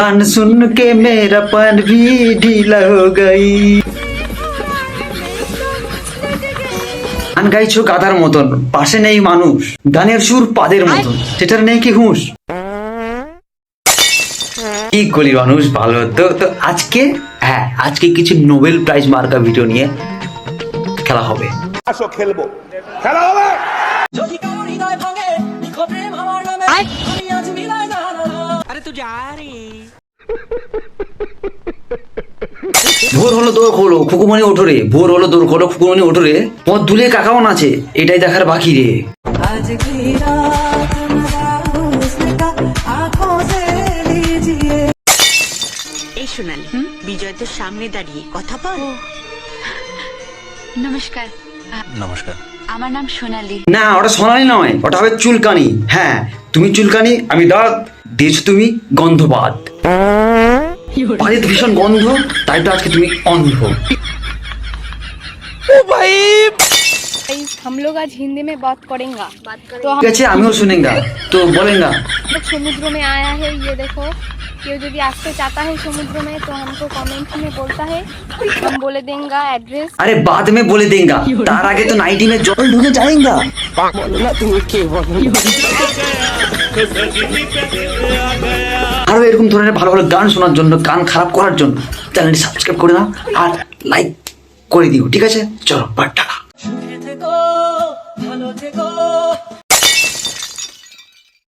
गान सुन के मेरा पन भी ढीला हो गई গান গাইছো গাধার মতন পাশে নেই মানুষ গানের সুর পাদের মতন সেটার নেই কি হুঁশ কি করি মানুষ ভালো তো তো আজকে হ্যাঁ আজকে কিছু নোবেল প্রাইজ মার্কা ভিডিও নিয়ে খেলা হবে আসো খেলবো খেলা হবে না। ভোর হলো দৌড় খোলো খুকুমনি ওঠো রে ভোর হলো দৌড় খোলো খুকুমনি ওঠো রে পথ দুলে কাকাও আছে এটাই দেখার বাকি রে आज की रात मजा हुस्न का आंखों से लीजिए এই সোনালি বিজয় তোর সামনে দাঁড়িয়ে কথা বল নমস্কার নমস্কার আমার নাম সোনালি না ওটা সোনালি নয় ওটা হবে চুলকানি হ্যাঁ তুমি চুলকানি আমি দাঁত দিয়েছো তুমি গন্ধবাদ পায়ে তো ভীষণ গন্ধ তাই তো আজকে তুমি অন্ধ गाइस हम लोग आज हिंदी में बात करेंगे तो हम ঠিক আছে আমিও শুনেঙ্গা তো বলেঙ্গা लोग समुद्र में आया है ये देखो क्यों यदि आजते चाहता है समुद्र में तो हमको कमेंट में बोलता है हम बोले देंगे एड्रेस আরে বাদ মে বলে দেঙ্গা তার আগে তো নাইটি মে জল ঢুকে যায়েঙ্গা আরও এরকম ধরনের ভালো ভালো গান শোনার জন্য, গান খারাপ করার জন্য চ্যানেলটি সাবস্ক্রাইব করে দাও আর লাইক করে দিও, ঠিক আছে? চলো বাট টাকা ভালো থেকো।